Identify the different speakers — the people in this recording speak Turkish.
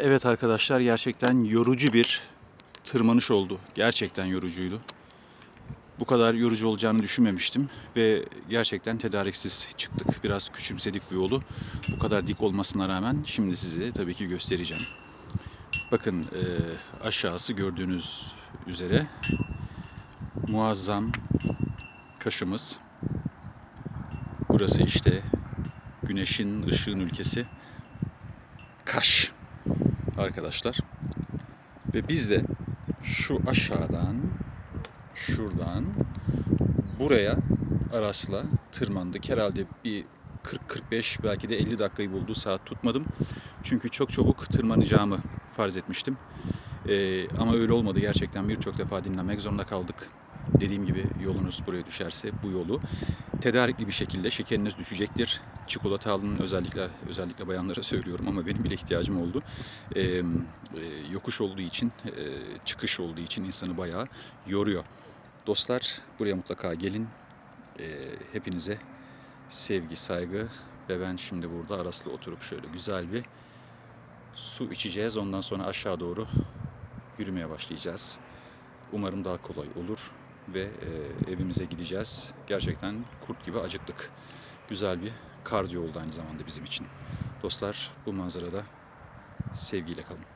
Speaker 1: Evet arkadaşlar gerçekten yorucu bir tırmanış oldu. Gerçekten yorucuydu. Bu kadar yorucu olacağını düşünmemiştim ve gerçekten tedariksiz çıktık. Biraz küçümsedik bu yolu. Bu kadar dik olmasına rağmen şimdi size tabii ki göstereceğim. Bakın e, aşağısı gördüğünüz üzere muazzam Kaş'ımız. Burası işte güneşin, ışığın ülkesi. Kaş arkadaşlar. Ve biz de şu aşağıdan şuradan buraya Aras'la tırmandık. Herhalde bir 40-45 belki de 50 dakikayı buldu saat tutmadım. Çünkü çok çabuk tırmanacağımı farz etmiştim. Ee, ama öyle olmadı gerçekten birçok defa dinlemek zorunda kaldık. Dediğim gibi yolunuz buraya düşerse bu yolu tedarikli bir şekilde şekeriniz düşecektir. Çikolata alın özellikle özellikle bayanlara söylüyorum ama benim bile ihtiyacım oldu. Ee, e, yokuş olduğu için, e, çıkış olduğu için insanı bayağı yoruyor. Dostlar buraya mutlaka gelin. Ee, hepinize sevgi, saygı ve ben şimdi burada Aras'la oturup şöyle güzel bir su içeceğiz. Ondan sonra aşağı doğru yürümeye başlayacağız. Umarım daha kolay olur ve e, evimize gideceğiz. Gerçekten kurt gibi acıktık. Güzel bir kardiyo oldu aynı zamanda bizim için. Dostlar bu manzarada sevgiyle kalın.